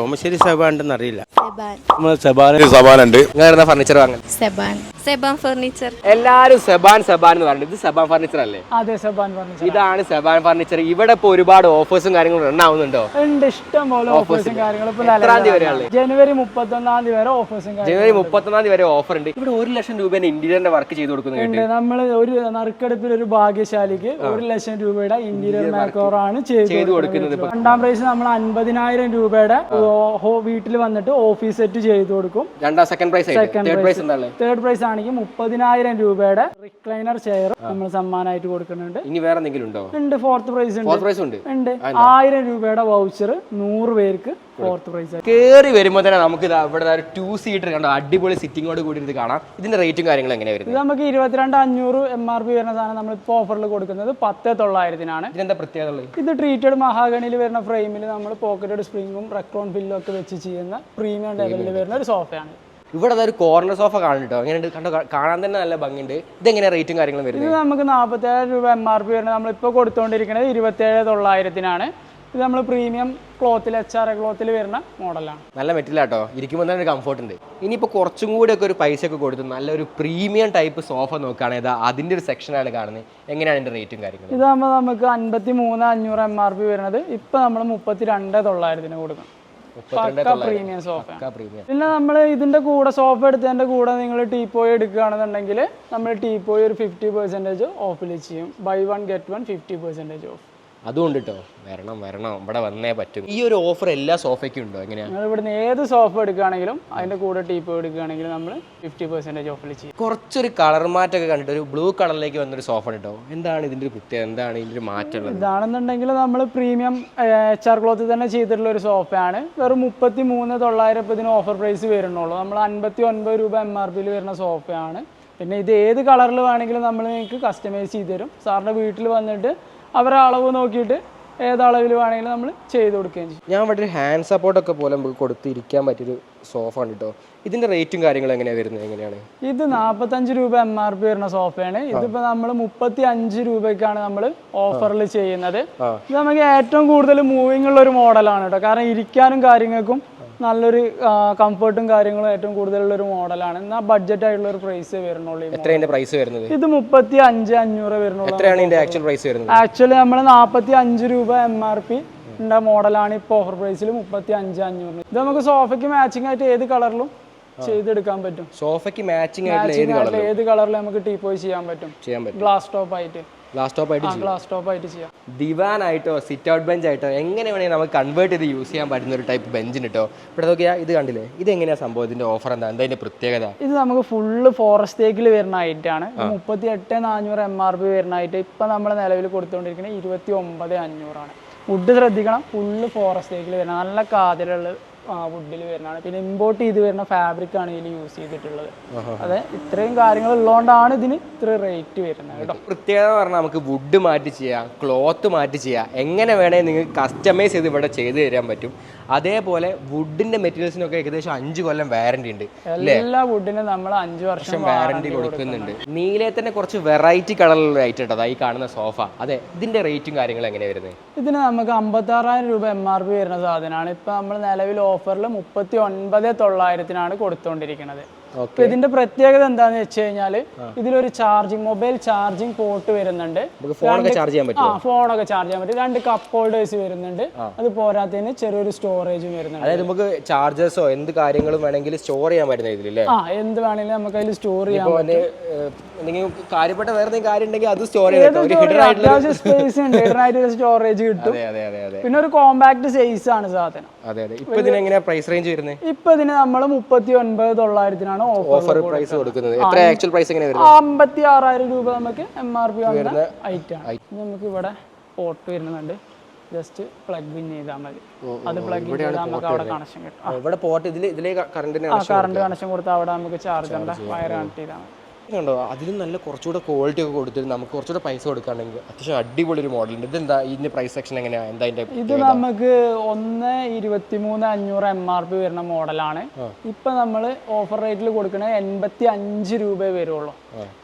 തോമശ്ശേരി സെബാൻ. ഉണ്ടെന്ന് അറിയില്ല നിങ്ങളുടെ ഫർണിച്ചർ വാങ്ങാൻ സെബാൻ. സെബാൻ ഫർണിച്ചർ. എല്ലാരും സെബാൻ സെബാൻ എന്ന് പറയുന്നത് ഇത് സെബാൻ ഫർണിച്ചർ അല്ലേ? അതെ സെബാൻ ഫർണിച്ചർ ഇതാണ് സെബാൻ ഫർണിച്ചർ ഇവിടെ ഇപ്പൊ ഒരുപാട് ഓഫേഴ്സും കാര്യങ്ങളും റൺ ആവുന്നുണ്ടോ? ഉണ്ട് ഇഷ്ടം പോലെ ഓഫേഴ്സും കാര്യങ്ങളും. ഇപ്പൊ എത്രാം തീയതി വരെയാണ് ജനുവരി മുപ്പത്തൊന്നാം തീയതി വരെ ഓഫേഴ്സും ജനുവരി മുപ്പത്തൊന്നാം തീയതി വരെ ഓഫർ ഉണ്ട്. ഇവിടെ ഒരു ലക്ഷം രൂപേന്റെ ഇന്റീരിയറിന്റെ വർക്ക് ചെയ്ത് കൊടുക്കുന്നുണ്ട് നമ്മൾ ഒരു നറുക്കെടുപ്പിൽ ഒരു ഭാഗ്യശാലിക്ക് ഒരു ലക്ഷം രൂപയുടെ ഇന്റീരിയർ മേക്കോർ ആണ് ചെയ്ത് കൊടുക്കുന്നത്. രണ്ടാം പ്രൈസ് നമ്മൾ അൻപതിനായിരം രൂപയുടെ വീട്ടിൽ വന്നിട്ട് ഓഫീസ് സെറ്റ് ചെയ്ത് കൊടുക്കും. രണ്ടാം second prize second third prize third prize ആണെങ്കിൽ മുപ്പതിനായിരം രൂപയുടെ റിക്ലൈനർ ചെയർ നമ്മൾ സമ്മാനമായിട്ട് കൊടുക്കുന്നുണ്ട്. ഇനി വേറെ എന്തെങ്കിലും ഉണ്ടോ? ഉണ്ട് ഫോർത്ത് പ്രൈസ് ഉണ്ട്. ഫോർത്ത് പ്രൈസ് ഉണ്ട്. ഉണ്ട്. ആയിരം രൂപയുടെ വൗച്ചർ നൂറ് പേർക്ക് ഫോർത്ത് പ്രൈസ് കേറി വരുമ്പോൾ തന്നെ നമുക്ക് ഇതാ ഇവിടെ ഒരു ടു സീറ്റർ കണ്ടോ? അടിപൊളി സിറ്റിങ്ങോട് കൂടി ഇത് കാണാം. ഇതിന്റെ റേറ്റും കാര്യങ്ങളും എങ്ങനെ വരും ഇത് നമുക്ക് ഇരുപത്തിരണ്ട് അഞ്ഞൂറ് എം ആർ പി വരുന്ന സാധനം നമ്മൾ ഇപ്പോൾ ഓഫറിൽ കൊടുക്കുന്നത് പത്ത് തൊള്ളായിരത്തിനാണ്. ഇതിന്റെ പ്രത്യേകത ഇത് ട്രീറ്റഡ് മഹാഗണിയിൽ വരുന്ന ഫ്രെയിമിൽ നമ്മൾ പോക്കറ്റഡ് സ്പ്രിങ്ങും റെക്രോൺ ഫില്ലും ഒക്കെ വെച്ച് ചെയ്യുന്ന പ്രീമിയം ലെവലിൽ വരുന്ന ഒരു സോഫയാണ് ഇവിടെ ഒരു കോർണർ സോഫ കാണുന്നുണ്ടോ അങ്ങനെ കണ്ടോ? കാണാൻ തന്നെ നല്ല ഭംഗിയുണ്ട്. എങ്ങനെ റേറ്റും കാര്യങ്ങളും ഇത് വരുന്നത്? നമുക്ക് നാൽപ്പത്തേഴ് രൂപ എം ആർ പി വരുന്നത് നമ്മളിപ്പോൾ കൊടുത്തുകൊണ്ടിരിക്കുന്നത് ഇരുപത്തേഴ് തൊള്ളായിരത്തിനാണ്. ഇത് നമ്മൾ പ്രീമിയം ക്ലോത്തിൽ എച്ച് ആർ ക്ലോത്തിൽ വരുന്ന മോഡലാണ് നല്ല മെറ്റീരിയൽ ആട്ടോ. ഇരിക്കുമ്പോൾ തന്നെ കംഫർട്ട് ഉണ്ട്. ഇനിയിപ്പോൾ കുറച്ചും കൂടി ഒക്കെ ഒരു പൈസ ഒക്കെ കൊടുത്ത് നല്ലൊരു പ്രീമിയം ടൈപ്പ് സോഫ നോക്കുകയാണെങ്കിൽ ഇതാ അതിന്റെ ഒരു സെക്ഷനാണ് കാണുന്നത്. എങ്ങനെയാണ് ഇതിന്റെ റേറ്റും കാര്യങ്ങളും? ഇതാകുമ്പോൾ നമുക്ക് അൻപത്തി മൂന്ന് അഞ്ഞൂറ് എം ആർ പി വരുന്നത്. ഇപ്പം നമ്മൾ മുപ്പത്തി രണ്ട് തൊള്ളായിരത്തിന് കൊടുക്കും. പ്രീമിയം സോഫ പിന്നെ നമ്മൾ ഇതിന്റെ കൂടെ സോഫ എടുത്തതിന്റെ കൂടെ നിങ്ങൾ ടീപ്പോയി എടുക്കുകയാണെന്നുണ്ടെങ്കിൽ നമ്മൾ ടീപ്പോയി ഒരു ഫിഫ്റ്റി പെർസെന്റേജ് ഓഫിൽ ചെയ്യും. Buy one get one fifty percentage off അതുകൊണ്ട് കേട്ടോ വരണം വരണം. ഇവിടെ വന്നേ പറ്റും. ഈ ഒരു ഓഫർ എല്ലാ സോഫയ്ക്കും ഉണ്ടോ? എങ്ങനെയാണ് നിങ്ങൾ ഇവിടുന്ന് ഏത് സോഫ എടുക്കുകയാണെങ്കിലും അതിന്റെ കൂടെ ടീപ്പ് എടുക്കുകയാണെങ്കിലും നമ്മൾ ഫിഫ്റ്റി പെർസെന്റേജ് ഓഫിൽ ചെയ്യും. കുറച്ചൊരു കളർ മാറ്റമൊക്കെ കണ്ടിട്ട് ഒരു ബ്ലൂ കളറിലേക്ക് വന്നൊരു സോഫ കേട്ടോ എന്താണ് ഇതിന്റെ ഒരു പ്രത്യേകത? എന്താണ് ഇതിന്റെ ഒരു മാറ്റം ഇതാണെന്നുണ്ടെങ്കിൽ നമ്മൾ പ്രീമിയം എച്ച് ആർ ക്ലോത്തിൽ തന്നെ ചെയ്തിട്ടുള്ള ഒരു സോഫയാണ് വെറും മുപ്പത്തി മൂന്ന് തൊള്ളായിരം ഇപ്പം ഇതിന് ഓഫർ പ്രൈസ് വരുന്നുള്ളൂ. നമ്മൾ അൻപത്തി ഒൻപത് രൂപ എം ആർ പിയിൽ വരുന്ന സോഫയാണ് പിന്നെ ഇത് ഏത് കളറിൽ വേണമെങ്കിലും നമ്മൾ നിങ്ങൾക്ക് കസ്റ്റമൈസ് ചെയ്ത് തരും. സാറിന്റെ വീട്ടിൽ വന്നിട്ട് അവരെ അളവ് നോക്കിയിട്ട് ഏതളവിൽ വേണമെങ്കിലും നമ്മൾ ചെയ്ത് കൊടുക്കുകയും ചെയ്യും. ഞാൻ ഇവിടെ ഒരു ഹാൻഡ് സപ്പോർട്ടൊക്കെ പോലെ നമുക്ക് കൊടുത്തിരിക്കാൻ പറ്റിയൊരു സോഫ ഉണ്ട് കേട്ടോ ഇതിന്റെ റേറ്റും കാര്യങ്ങളും എങ്ങനെയാണ് വരുന്നത്? എങ്ങനെയാണ്? ഇത് നാൽപ്പത്തഞ്ച് രൂപ എം ആർ പി വരുന്ന സോഫയാണ് ഇതിപ്പോൾ നമ്മൾ മുപ്പത്തി അഞ്ച് രൂപയ്ക്കാണ് നമ്മൾ ഓഫറിൽ ചെയ്യുന്നത്. ഇത് നമുക്ക് ഏറ്റവും കൂടുതൽ മൂവിങ് ഉള്ള ഒരു മോഡലാണ് കേട്ടോ കാരണം ഇരിക്കാനും കാര്യങ്ങൾക്കും നല്ലൊരു കംഫർട്ടും കാര്യങ്ങളും ഏറ്റവും കൂടുതലുള്ള ഒരു മോഡലാണ് എന്നാൽ ബഡ്ജറ്റ് ആയിട്ടുള്ള ഒരു പ്രൈസ് വരുന്നുള്ളൂ എത്രയാണ് പ്രൈസ് വരുന്നത്? ഇത് മുപ്പത്തി അഞ്ച് അഞ്ഞൂറ് വരുന്നുള്ളൂ എത്രയാണ് ഇതിന്റെ ആക്ച്വൽ പ്രൈസ് വരുന്നത്? ആക്ച്വലി നമ്മൾ നാൽപ്പത്തി അഞ്ച് രൂപ എം ആർ പി ഉണ്ട മോഡലാണ് ഇപ്പോൾ ഓഫർ പ്രൈസിൽ മുപ്പത്തി അഞ്ച് അഞ്ഞൂറിന് ഇത് നമുക്ക് സോഫയ്ക്ക് മാച്ചിങ് ആയിട്ട് ഏത് കളറിലും ചെയ്തെടുക്കാൻ പറ്റും. സോഫയ്ക്ക് മാച്ചിങ് ആയിട്ട് ഏത് കളറിൽ നമുക്ക് ടീപ്പോയി ചെയ്യാൻ പറ്റും. ഗ്ലാസ് ടോപ്പ് ആയിട്ട്. ലാസ്റ്റ് ടോപ്പ് ആയിട്ട് ഗ്ലാസ് ടോപ്പ് ആയിട്ട് ചെയ്യാം ദിവാൻ ആയിട്ടോ സിറ്റ് ഔട്ട് ബെഞ്ച് ആയിട്ടോ എങ്ങനെ വേണമെങ്കിൽ നമുക്ക് കൺവേർട്ട് ചെയ്ത് യൂസ് ചെയ്യാൻ പറ്റുന്ന ഒരു ടൈപ്പ് ബെഞ്ചിന് കേട്ടോ ഇവിടെ നോക്കിയാൽ ഇത് കണ്ടില്ലേ? ഇത് എങ്ങനെയാ സംഭവം? ഇതിന്റെ ഓഫർ എന്താ? എന്താ ഇതിന്റെ പ്രത്യേകത? ഇത് നമുക്ക് ഫുള്ള് ഫോറസ്റ്റ് തേക്കിൽ വരുന്ന ഐറ്റാണ് മുപ്പത്തി എട്ട് നാനൂറ് എം ആർ പി വരുന്ന ഐറ്റം ഇപ്പം നമ്മൾ നിലവിൽ കൊടുത്തുകൊണ്ടിരിക്കുന്നത് ഇരുപത്തി ഒമ്പത് അഞ്ഞൂറാണ്. ഫുഡ് ശ്രദ്ധിക്കണം. ഫുള്ള് ഫോറസ്റ്റേക്കിൽ വരുന്ന നല്ല കാതിലുള്ള വുഡിൽ വരുന്നതാണ്. പിന്നെ ഇമ്പോർട്ട് ചെയ്ത് വരുന്ന ഫാബ്രിക് ആണ് ഇതിൽ യൂസ് ചെയ്തിട്ടുള്ളത്. അതെ ഇത്രയും കാര്യങ്ങൾ ഉള്ളതുകൊണ്ടാണ് ഇതിന് ഇത്ര റേറ്റ് വരുന്നത് കേട്ടോ. പ്രത്യേകത പറഞ്ഞാൽ നമുക്ക് വുഡ് മാറ്റി ചെയ്യാം ക്ലോത്ത് മാറ്റി ചെയ്യാം. എങ്ങനെ വേണേൽ നിങ്ങൾക്ക് കസ്റ്റമൈസ് ചെയ്ത് ഇവിടെ ചെയ്ത് തരാൻ പറ്റും. അതേപോലെ വുഡിന്റെ മെറ്റീരിയൽസിനൊക്കെ ഏകദേശം അഞ്ച് കൊല്ലം വാറന്റി ഉണ്ട് എല്ലാ വുഡിനും നമ്മൾ അഞ്ച് വർഷം വാറന്റി കൊടുക്കുന്നുണ്ട്. നീലയെ തന്നെ കുറച്ച് വെറൈറ്റി കളറിലുള്ള ഐറ്റം കേട്ടോ ഈ കാണുന്ന സോഫ അതെ ഇതിന്റെ റേറ്റും കാര്യങ്ങളും എങ്ങനെയാണ് വരുന്നത്? ഇതിന് നമുക്ക് അമ്പത്താറായിരം രൂപ എം ആർ പി വരുന്ന സാധനമാണ്. ഇപ്പൊ നമ്മൾ നിലവിൽ ഓഫറിൽ മുപ്പത്തി ഒൻപത് തൊള്ളായിരത്തിനാണ് കൊടുത്തുകൊണ്ടിരിക്കുന്നത് അപ്പൊ ഇതിന്റെ പ്രത്യേകത എന്താന്ന് വെച്ച് കഴിഞ്ഞാൽ ഇതിലൊരു ചാർജിങ് മൊബൈൽ ചാർജിങ് പോർട്ട് വരുന്നുണ്ട്. ഫോണൊക്കെ ചാർജ് ചെയ്യാൻ പറ്റും ആ ഫോണൊക്കെ ചാർജ് ചെയ്യാൻ പറ്റും. രണ്ട് കപ്പ് ഹോൾഡേഴ്സ് വരുന്നുണ്ട്. അത് പോരാത്തതിന് ചെറിയൊരു സ്റ്റോറേജും വരുന്നുണ്ട്. അതായത് നമുക്ക് ചാർജേഴ്സോ എന്ത് കാര്യങ്ങളും വേണമെങ്കിൽ സ്റ്റോർ ചെയ്യാൻ പറ്റുന്ന ഇതിലല്ലേ ആ എന്ത് വേണമെങ്കിലും നമുക്ക് അതിൽ സ്റ്റോർ ചെയ്യാൻ എന്തെങ്കിലും കാര്യപ്പെട്ട വേറെ എന്തെങ്കിലും കാര്യം ഉണ്ടെങ്കിൽ അത് സ്റ്റോർ ചെയ്യാം കേട്ടോ. ഒരു ഹിഡൻ ആയിട്ടുള്ള സ്പേസ് ഉണ്ട്. ആയിട്ട് സ്റ്റോറേജ് കിട്ടും. പിന്നെ ഒരു കോമ്പാക്ട് സൈസ് ആണ് സാധനം. അതെ അതെ. ഇപ്പൊ ഇതിന് എങ്ങനെയാ പ്രൈസ് റേഞ്ച് വരുന്നത്? ഇപ്പൊ ഇതിന് നമ്മൾ മുപ്പത്തി ഒൻപത് തൊള്ളായിരത്തിനാണ് ഓഫർ ഓഫർ പ്രൈസ് കൊടുക്കുന്നത്. എത്ര ആക്ച്വൽ പ്രൈസ് എങ്ങനെ വരുന്നത്? അമ്പത്തി ആറായിരം രൂപ നമുക്ക് എം ആർ പി വരുന്ന ഐറ്റം നമുക്ക് ഇവിടെ പോർട്ട് വരുന്നുണ്ട്. ജസ്റ്റ് പ്ലഗ് ഇൻ ചെയ്താൽ മതി. അത് പ്ലഗ് ഇൻ ചെയ്താൽ നമുക്ക് അവിടെ കണക്ഷൻ കിട്ടും. ഇവിടെ പോർട്ട് ഇതിൽ ഇതിലേക്ക് കറണ്ട് കണക്ഷൻ കൊടുത്താൽ അവിടെ നമുക്ക് ചാർജ് ഉണ്ട്. വയർ കണക്ട് ചെയ്താൽ മതി. കണ്ടോ? അതിലും നല്ല കുറച്ചുകൂടെ ക്വാളിറ്റി ഒക്കെ കൊടുത്തിട്ട് നമുക്ക് കുറച്ചുകൂടെ പൈസ കൊടുക്കുകയാണെങ്കിൽ അത്യാവശ്യം അടിപൊളി ഒരു മോഡൽ ഉണ്ട്. ഇതെന്താ? ഇതിന്റെ പ്രൈസ് സെക്ഷൻ എങ്ങനെയാ? എന്താ അതിന്റെ ഇത് നമുക്ക് ഒന്ന് ഇരുപത്തി മൂന്ന് അഞ്ഞൂറ് എം ആർ പി വരുന്ന മോഡലാണ് ഇപ്പൊ നമ്മൾ ഓഫർ റേറ്റിൽ കൊടുക്കുന്നത് എൺപത്തി അഞ്ച് രൂപയെ വരുള്ളൂ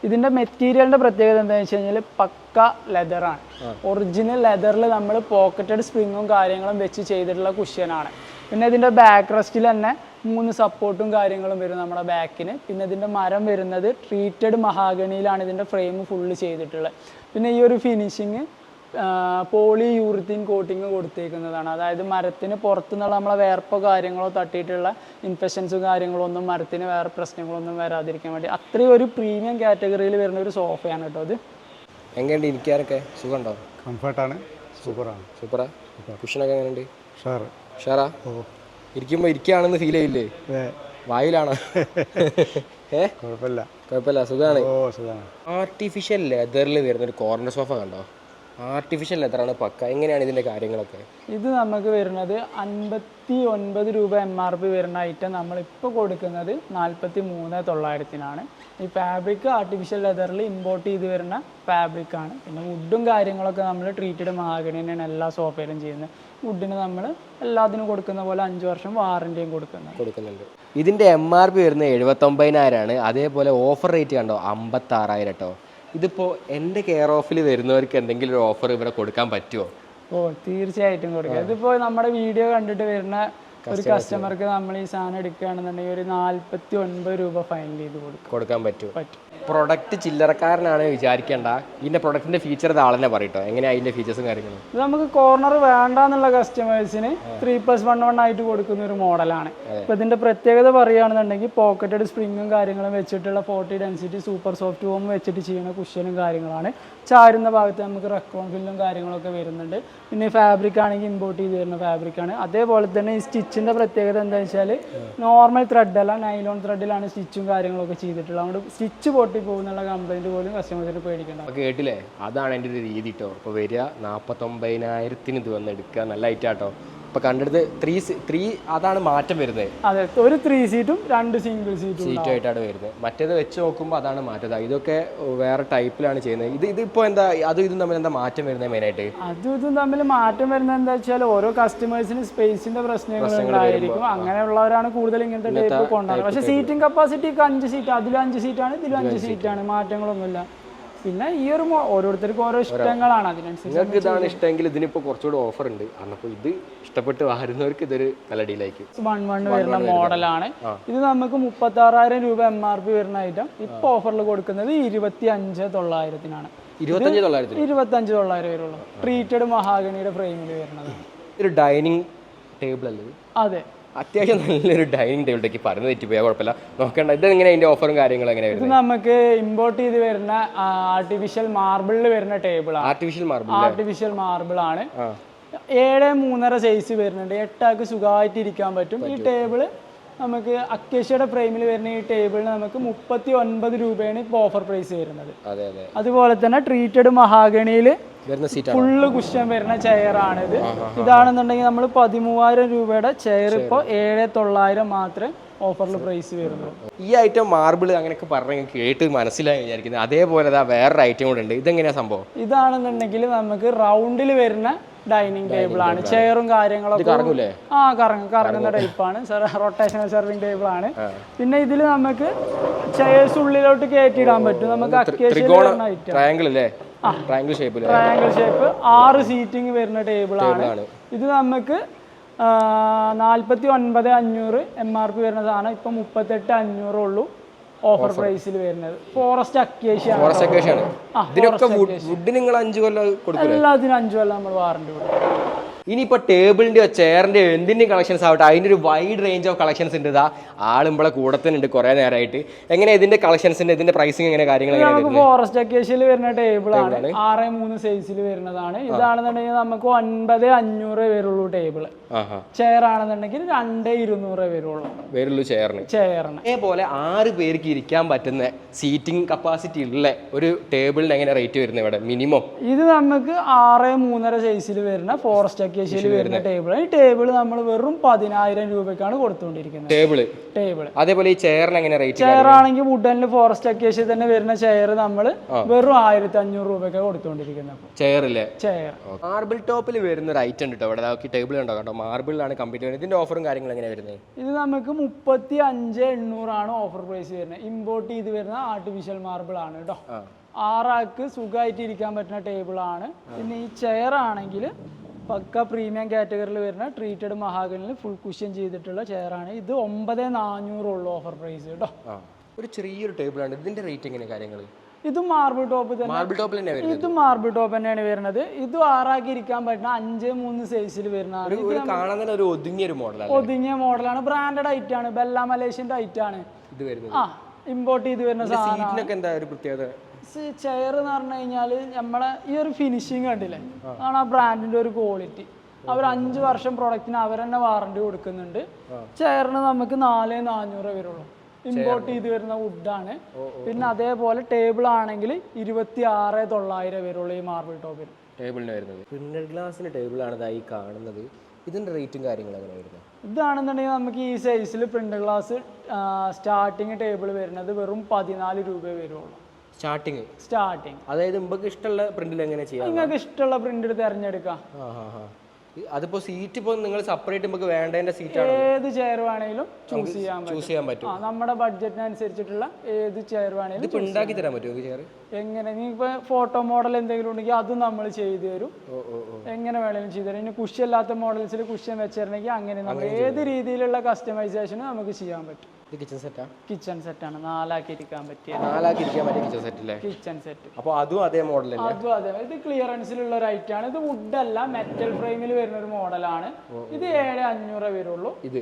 ഇതിന്റെ മെറ്റീരിയലിന്റെ പ്രത്യേകത എന്താണെന്ന് വെച്ച് കഴിഞ്ഞാൽ പക്ക ലെതറാണ് ഒറിജിനൽ ലെതറിൽ നമ്മൾ പോക്കറ്റഡ് സ്പ്രിങ്ങും കാര്യങ്ങളും വെച്ച് ചെയ്തിട്ടുള്ള കുഷ്യനാണ് പിന്നെ ഇതിന്റെ ബാക്ക് റെസ്റ്റിൽ തന്നെ മൂന്ന് സപ്പോർട്ടും കാര്യങ്ങളും വരും നമ്മുടെ ബാക്കിന് പിന്നെ ഇതിന്റെ മരം വരുന്നത് ട്രീറ്റഡ് മഹാഗണിയിലാണ് ഇതിന്റെ ഫ്രെയിം ഫുള്ള് ചെയ്തിട്ടുള്ളത്. പിന്നെ ഈ ഒരു ഫിനിഷിങ് പോളി യൂറിത്തീൻ കോട്ടിങ് കൊടുത്തേക്കുന്നതാണ്. അതായത് മരത്തിന് പുറത്തുനിന്നുള്ള നമ്മളെ വേർപ്പോ കാര്യങ്ങളോ തട്ടിയിട്ടുള്ള ഇൻഫെക്ഷൻസും കാര്യങ്ങളോ ഒന്നും മരത്തിന് വേറെ പ്രശ്നങ്ങളൊന്നും വരാതിരിക്കാൻ വേണ്ടി. അത്രയും ഒരു പ്രീമിയം കാറ്റഗറിയിൽ വരുന്ന ഒരു സോഫയാണ് കേട്ടോ അത് എങ്ങനെയുണ്ട്? ഇരിക്കാറൊക്കെ സുഖമുണ്ടോ? കംഫർട്ടാണ് സൂപ്പറാണ് സൂപ്പറാ. കുഷനൊക്കെ എങ്ങനെയുണ്ട്? ഷാറാ ഉഷാറാ? ഇരിക്കുമ്പോൾ ഇരിക്കുകയാണെന്ന് ഫീൽ ചെയ്യില്ലേ? വായിലാണ്? കുഴപ്പമില്ല. കുഴപ്പമില്ല സുഖമാണ് ആർട്ടിഫിഷ്യൽ ലെതറിൽ വരുന്ന ഒരു കോർണർ സോഫ കണ്ടോ? ആർട്ടിഫിഷ്യൽ ലെതറാണ് പക്ക. എങ്ങനെയാണ് ഇതിന്റെ കാര്യങ്ങളൊക്കെ? ഇത് നമുക്ക് വരുന്നത് അൻപത്തി ഒൻപത് രൂപ എം ആർ പി വരുന്ന ഐറ്റം നമ്മൾ ഇപ്പൊ കൊടുക്കുന്നത് നാൽപ്പത്തി മൂന്ന് തൊള്ളായിരത്തിനാണ്. ഈ ഫാബ്രിക് ആർട്ടിഫിഷ്യൽ ലെതറിൽ ഇമ്പോർട്ട് ചെയ്ത് വരുന്ന ഫാബ്രിക് ആണ്. പിന്നെ വുഡും കാര്യങ്ങളൊക്കെ നമ്മൾ ട്രീറ്റഡ് മഹാഗണി തന്നെയാണ് എല്ലാ സോഫയിലും ചെയ്യുന്നത്. വുഡിന് നമ്മൾ എല്ലാത്തിനും കൊടുക്കുന്ന പോലെ അഞ്ച് വർഷം വാറന്റിയും കൊടുക്കുന്നത്. കൊടുക്കുന്നുണ്ട്. ഇതിന്റെ എം ആർ പി വരുന്നത് എഴുപത്തൊമ്പതിനായിരമാണ് അതേപോലെ ഓഫർ റേറ്റ് കണ്ടോ? അമ്പത്താറായിരം കേട്ടോ ഇതിപ്പോൾ എന്റെ കെയർ ഓഫിൽ വരുന്നവർക്ക് എന്തെങ്കിലും ഒരു ഓഫർ ഇവിടെ കൊടുക്കാൻ പറ്റുമോ ഓ തീർച്ചയായിട്ടും കൊടുക്കാം. ഇതിപ്പോ നമ്മുടെ വീഡിയോ കണ്ടിട്ട് വരുന്ന ഒരു കസ്റ്റമർക്ക് നമ്മൾ ഈ സാധനം എടുക്കുകയാണെന്നുണ്ടെങ്കിൽ ഒരു നാല്പത്തി ഒൻപത് രൂപ ഫൈനൽ ചെയ്ത് കൊടുക്കും. കൊടുക്കാൻ പറ്റും. പ്രൊഡക്റ്റ് ചില്ലറക്കാരനാണ് വിചാരിക്കേണ്ട. ഇതിന്റെ പ്രൊഡക്റ്റിന്റെ ഫീച്ചർ ഇത് ആളെന്നെ പറയട്ടോ എങ്ങനെയാ അതിന്റെ ഫീച്ചേഴ്സും കാര്യങ്ങളും? ഇത് നമുക്ക് കോർണർ വേണ്ട എന്നുള്ള കസ്റ്റമേഴ്സിന് ത്രീ പ്ലസ് വൺ വൺ ആയിട്ട് കൊടുക്കുന്ന ഒരു മോഡലാണ് ഇപ്പൊ ഇതിന്റെ പ്രത്യേകത പറയുകയാണെന്നുണ്ടെങ്കിൽ പോക്കറ്റഡ് സ്പ്രിങ്ങും കാര്യങ്ങളും വെച്ചിട്ടുള്ള forty density super soft foam വെച്ചിട്ട് ചെയ്യുന്ന കുഷ്യനും കാര്യങ്ങളാണ്. ചാരുന്ന ഭാഗത്ത് നമുക്ക് റെക്കോൺ ഫില്ലും കാര്യങ്ങളൊക്കെ വരുന്നുണ്ട്. പിന്നെ ഫാബ്രിക് ആണെങ്കിൽ ഇമ്പോർട്ട് ചെയ്ത് വരുന്ന ഫാബ്രിക് ആണ്. അതേപോലെ തന്നെ ഈ സ്റ്റിച്ചിന്റെ പ്രത്യേകത എന്താ വെച്ചാൽ നോർമൽ ത്രെഡല്ല നൈലോൺ ത്രെഡിലാണ് സ്റ്റിച്ചും കാര്യങ്ങളൊക്കെ ചെയ്തിട്ടുള്ളത്. അതുകൊണ്ട് സ്റ്റിച്ച് പൊട്ടി പോകുന്നുള്ള കംപ്ലൈന്റ് പോലും കസ്റ്റമേഴ്സിന് പേടിക്കേണ്ട. കേട്ടില്ലേ? അതാണ് എന്റെ ഒരു രീതി കേട്ടോ ഇപ്പോൾ വരിക നാൽപ്പത്തൊമ്പതിനായിരത്തിന് ഇത് വന്ന് എടുക്കുക. നല്ല ഐറ്റാട്ടോ ഇപ്പോൾ കണ്ടെടുത്ത് ത്രീ ത്രീ അതാണ് മാറ്റം വരുന്നത്. അതെ ഒരു ത്രീ സീറ്റും രണ്ട് സിംഗിൾ സീറ്റും ആയിട്ടാണ് വരുന്നത്. മറ്റേത് വെച്ച് നോക്കുമ്പോൾ അതാണ് മാറ്റം. ഇതൊക്കെ വേറെ ടൈപ്പിലാണ് ചെയ്യുന്നത്. ഇത് ഇതിപ്പോ എന്താ അതും ഇതും തമ്മിൽ എന്താ മാറ്റം വരുന്നത് മെയിനായിട്ട് അതും ഇതും തമ്മിൽ മാറ്റം വരുന്നത് എന്താ വെച്ചാൽ ഓരോ കസ്റ്റമേഴ്സിന് സ്പേസിന്റെ പ്രശ്നങ്ങൾ ഉണ്ടായിരിക്കും. അങ്ങനെയുള്ളവരാണ് കൂടുതൽ ഇങ്ങനത്തെ ടൈപ്പ് കൊണ്ടുവരുന്നത്. പക്ഷേ സീറ്റിംഗ് കപ്പാസിറ്റി ഒക്കെ അഞ്ച് സീറ്റ് അതിലും അഞ്ച് സീറ്റാണ് ഇതിലും അഞ്ച് സീറ്റാണ് മാറ്റങ്ങളൊന്നുമില്ല. പിന്നെ ഈ ഒരു ഓരോരുത്തർക്കും ഓരോ ഇഷ്ടങ്ങളാണ്. അതിനനുസരിച്ച് നിങ്ങൾക്ക് ഇതാണ് ഇഷ്ടമെങ്കിൽ ഇതിനിപ്പോ കുറച്ചുകൂടി ഓഫർ ഉണ്ട്. അപ്പോൾ ഇത് ഇഷ്ടപ്പെട്ട് വരുന്നവർക്ക് ഇതൊരു നല്ല ഡീലായിരിക്കും വൺ വൺ വരുന്ന മോഡലാണ് ഇത് നമുക്ക് മുപ്പത്തി ആറായിരം രൂപ എം ആർ പി വരുന്ന ഐറ്റം ഇപ്പൊ ഓഫറിൽ കൊടുക്കുന്നത് ഇരുപത്തി അഞ്ച് തൊള്ളായിരത്തിനാണ് ഇരുപത്തഞ്ച് ഇരുപത്തി അഞ്ച് തൊള്ളായിരം വരുള്ളൂ. ട്രീറ്റഡ് മഹാഗണിയുടെ ഫ്രെയിമിൽ വരുന്നത്. ഒരു ഡൈനിങ് ടേബിൾ അല്ലേ അതെ. അത്യാവശ്യം നല്ലൊരു ഡൈനിങ് ടേബിളിലേക്ക് പറഞ്ഞു തെറ്റിപ്പോയാൽ കുഴപ്പമില്ല. നോക്കണ്ട ഇത് എങ്ങനെ അതിന്റെ ഓഫറും കാര്യങ്ങളും എങ്ങനെ ഇത് നമുക്ക് ഇമ്പോർട്ട് ചെയ്ത് വരുന്ന ആർട്ടിഫിഷ്യൽ മാർബിളിൽ വരുന്ന ടേബിളാണ് ആർട്ടിഫിഷ്യൽ മാർബിൾ ആർട്ടിഫിഷ്യൽ മാർബിൾ ആണ്. ഏഴ് മൂന്നര സൈസ് വരുന്നുണ്ട്. എട്ടാൾക്ക് സുഖമായിട്ട് ഇരിക്കാൻ പറ്റും. ഈ ടേബിൾ നമുക്ക് അക്കേഷ്യയുടെ ഫ്രെയിമിൽ വരുന്ന ഈ ടേബിളിന് നമുക്ക് മുപ്പത്തി ഒൻപത് രൂപയാണ് ഇപ്പോൾ ഓഫർ പ്രൈസ് വരുന്നത്. അതെ അതെ. അതുപോലെ തന്നെ ട്രീറ്റഡ് മഹാഗണിയിൽ ഫുള്ള് കുഷൻ വരുന്ന ചെയറാണ് ഇത് ഇതാണെന്നുണ്ടെങ്കിൽ നമ്മൾ പതിമൂവായിരം രൂപയുടെ ചെയർ ഇപ്പോൾ ഏഴ് തൊള്ളായിരം മാത്രമേ ഓഫറിൽ പ്രൈസ് വരുന്നു ഈ ഐറ്റം മാർബിൾ അങ്ങനെയൊക്കെ പറഞ്ഞ് കേട്ട് മനസ്സിലായി വിചാരിക്കുന്നത് അതേപോലെ അതാ വേറൊരു ഐറ്റം കൂടെ ഉണ്ട്. ഇതെങ്ങനെയാ സംഭവം? ഇതാണെന്നുണ്ടെങ്കിൽ നമുക്ക് റൗണ്ടിൽ വരുന്ന ഡൈനിങ് ടേബിൾ ആണ്. ചെയറും കാര്യങ്ങളൊക്കെ ആ കറങ്ങും. കറങ്ങുന്ന ടൈപ്പാണ് റൊട്ടേഷണൽ സെർവിങ് ടേബിൾ ആണ്. പിന്നെ ഇതിൽ നമുക്ക് ചെയർസ് ഉള്ളിലോട്ട് കയറ്റിയിടാൻ പറ്റും. നമുക്ക് ട്രയാങ്കിൾ ഷേപ്പ് ആറ് സീറ്റിംഗ് വരുന്ന ടേബിൾ ആണ്. ഇത് നമുക്ക് നാൽപ്പത്തി ഒൻപത് അഞ്ഞൂറ് എം ആർ പി വരുന്ന ഇപ്പം മുപ്പത്തെട്ട് അഞ്ഞൂറേ ഉള്ളൂ. ഓഫർ പ്രൈസിൽ വരുന്നത്. ഫോറസ്റ്റ് അക്കേഷ്യ ആണ്. ഫോറസ്റ്റ് അക്കേഷാണ് ആണ് ഇതിനൊക്കെ വുഡ് നിങ്ങൾ അഞ്ചു കൊല്ലം കൊടുക്കും എല്ലാത്തിനും അഞ്ചു കൊല്ലം നമ്മൾ വാറണ്ടി കൊടുക്കും. ഇനിയിപ്പോൾ ടേബിളിന്റെയോ ചെയറിന്റെയോ എന്തിന്റെയും കളക്ഷൻസ് ആവട്ടെ അതിന്റെ ഒരു വൈഡ് റേഞ്ച് ഓഫ് കളക്ഷൻസ് ഉണ്ട്. ഇതാ ആളുമ്പളെ കൂടെ തന്നെ ഉണ്ട് കുറേ നേരമായിട്ട് എങ്ങനെ ഇതിന്റെ കളക്ഷൻസിന്റെ ഇതിന്റെ പ്രൈസിങ് എങ്ങനെ കാര്യങ്ങൾ ഫോറസ്റ്റ് അക്കേഷ്യയിൽ വരുന്ന ടേബിൾ ആണ്. ആറ് മൂന്ന് സൈസിൽ വരുന്നതാണ്. ഇതാണെന്നുണ്ടെങ്കിൽ നമുക്ക് ഒൻപത് അഞ്ഞൂറ് വരുള്ളൂ ടേബിൾ ചെയർ ആണെന്നുണ്ടെങ്കിൽ രണ്ട് ഇരുന്നൂറ് വരുള്ളൂ. വരുള്ളൂ ചെയറിന് ചെയറിന് അതേപോലെ ആറ് പേർക്ക് ഇരിക്കാൻ പറ്റുന്ന സീറ്റിംഗ് കപ്പാസിറ്റി ഉള്ള ഒരു ടേബിളിന് എങ്ങനെ റേറ്റ് വരുന്നത് ഇവിടെ? മിനിമം ഇത് നമുക്ക് ആറ് മൂന്നര സൈസിൽ വരുന്ന ഫോറസ്റ്റ് അക്കേഷ്യയിൽ വരുന്ന ടേബിൾ ഈ ടേബിൾ നമ്മൾ വെറും പതിനായിരം രൂപയ്ക്കാണ് കൊടുത്തുകൊണ്ടിരിക്കുന്നത്. ടേബിൾ ടേബിൾ അതേപോലെ ഈ ചെയറിന് എങ്ങനെ റേറ്റ് ചെയർ ആണെങ്കിൽ വുഡനിൽ ഫോറസ്റ്റ് അക്കേഷ്യ തന്നെ വരുന്ന ചെയർ നമ്മൾ വെറും ആയിരത്തി അഞ്ഞൂറ് രൂപയ്ക്ക് കൊടുത്തുകൊണ്ടിരിക്കുന്നത്. ചെയറില്ലേ ചെയർ മാർബിൾ ടോപ്പിൽ വരുന്ന ഒരു ഐറ്റം കിട്ടോ ഇവിടെ. ടേബിൾ ഉണ്ടോ കേട്ടോ മാർബിളിലാണ് വരുന്നത് ഇതിന്റെ ഓഫറും കാര്യങ്ങളും എങ്ങനെ വരുന്നത് ഇത് നമുക്ക് മുപ്പത്തി അഞ്ച് എണ്ണൂറാണ് ഓഫർ പ്രൈസ് വരുന്നത് ഇമ്പോർട്ട് ചെയ്ത് വരുന്ന ആർട്ടിഫിഷ്യൽ മാർബിൾ ആണ് കേട്ടോ ആറാൾക്ക് സുഖമായിട്ട് ഇരിക്കാൻ പറ്റുന്ന ടേബിൾ ആണ്. പിന്നെ ഈ ചെയർ ആണെങ്കിൽ പക്ക പ്രീമിയം കാറ്റഗറിയിൽ വരുന്ന ട്രീറ്റഡ് മഹാഗണിൽ ഫുൾ കുഷ്യൻ ചെയ്തിട്ടുള്ള ചെയറാണ് ഇത് ഒമ്പത് നാനൂറുള്ളൂ ഓഫർ പ്രൈസ് കേട്ടോ ഒരു ചെറിയൊരു ടേബിൾ ആണ്. ഇതിന്റെ റേറ്റ് എങ്ങനെ കാര്യങ്ങൾ ഇത് മാർബിൾ ടോപ്പ് തന്നെ. മാർബിൾ ടോപ്പ് തന്നെ വരുന്നത്. ഇത് മാർബിൾ ടോപ്പ് തന്നെയാണ് വരുന്നത്. ഇത് ആറാക്കി ഇരിക്കാൻ പറ്റുന്ന അഞ്ച് മൂന്ന് സൈസിൽ വരുന്ന ഒതുങ്ങിയ മോഡലാണ് ബ്രാൻഡഡ് ഐറ്റാണ് ബെല്ല മലേഷ്യന്റെ ഐറ്റം ആണ്. ഇത് വരുന്നത്. ആ. ഇമ്പോർട്ട് ചെയ്ത് വരുന്ന സാധനം. സീറ്റിനൊക്കെ എന്താ ഒരു പ്രത്യേകത? ചെയർ എന്ന് പറഞ്ഞു കഴിഞ്ഞാൽ നമ്മളെ ഈ ഒരു ഫിനിഷിങ് കണ്ടില്ലേ? അതാണ് ആ ബ്രാൻഡിന്റെ ഒരു ക്വാളിറ്റി അവർ അഞ്ച് വർഷം പ്രൊഡക്റ്റിന് അവർ തന്നെ വാറണ്ടി കൊടുക്കുന്നുണ്ട് ചെയറിന് നമുക്ക് നാല് നാനൂറ് വരുള്ളൂ. ഇമ്പോർട്ട് ചെയ്ത് വരുന്ന വുഡാണ് പിന്നെ അതേപോലെ ടേബിൾ ആണെങ്കിൽ ഇരുപത്തി ആറ് തൊള്ളായിരം വരുള്ളൂ ഈ മാർബിൾ ടോപ്പിൽ ടേബിളിന് വരുന്നത്. പ്രിന്റഡ് ഗ്ലാസിന്റെ ടേബിളാണ് ഇതായി കാണുന്നത്. ഇതിന്റെ റേറ്റും കാര്യങ്ങളും എങ്ങനെ വരുന്നത് ഇതാണെന്നുണ്ടെങ്കിൽ നമുക്ക് ഈ സൈസിൽ പ്രിന്റ് ഗ്ലാസ് സ്റ്റാർട്ടിങ് ടേബിൾ വരുന്നത് വെറും പതിനാല് രൂപയേ വരുള്ളൂ. സ്റ്റാർട്ടിങ് സ്റ്റാർട്ടിങ് അതായത് നമുക്ക് ഇഷ്ടമുള്ള പ്രിന്റിൽ എങ്ങനെ ചെയ്യാം? നിങ്ങൾക്ക് ഇഷ്ടമുള്ള പ്രിന്റ് തിരഞ്ഞെടുക്കാം. അതിപ്പോ സീറ്റ് ഇപ്പൊ നിങ്ങൾ സെപ്പറേറ്റ് നമുക്ക് വേണ്ടതിന്റെ സീറ്റാണ് ഏത് ചെയർ വേണേലും ചൂസ് ചെയ്യാൻ പറ്റും. ചൂസ് ചെയ്യാൻ പറ്റും. നമ്മുടെ ബഡ്ജറ്റിനനുസരിച്ചിട്ടുള്ള ഏത് ചെയർ വേണേലും ഇതിപ്പോ ഉണ്ടാക്കി തരാൻ പറ്റുമോ ചെയർ എങ്ങനെ? നീ ഇപ്പൊ ഫോട്ടോ മോഡൽ എന്തെങ്കിലും ഉണ്ടെങ്കിൽ അതും നമ്മൾ ചെയ്തു തരും. എങ്ങനെ വേണേലും ചെയ്തു തരും. ഇനി കുഷ്യല്ലാത്ത മോഡൽസിൽ കുഷ്യൻ വെച്ചിരുന്നെങ്കിൽ അങ്ങനെ നമ്മൾ ഏത് രീതിയിലുള്ള കസ്റ്റമൈസേഷനും നമുക്ക് ചെയ്യാൻ പറ്റും. കിച്ചൺ സെറ്റാ കിച്ചൺ സെറ്റാണ് നാലാക്കി ഇരിക്കാൻ പറ്റിയ നാലാക്കി ഇരിക്കാൻ പറ്റിയ കിച്ചൺ സെറ്റ് അല്ലേ കിച്ചൺ സെറ്റ് അപ്പോൾ അതും അതേ മോഡൽ അതും അതെ ഇത് ക്ലിയറൻസിലുള്ള ഒരു ഐറ്റം ആണ്. ഇത് വുഡ് അല്ല മെറ്റൽ ഫ്രെയിമിൽ വരുന്ന ഒരു മോഡലാണ് ഇത് ഏഴ് അഞ്ഞൂറ് വരുള്ളൂ. ഇത്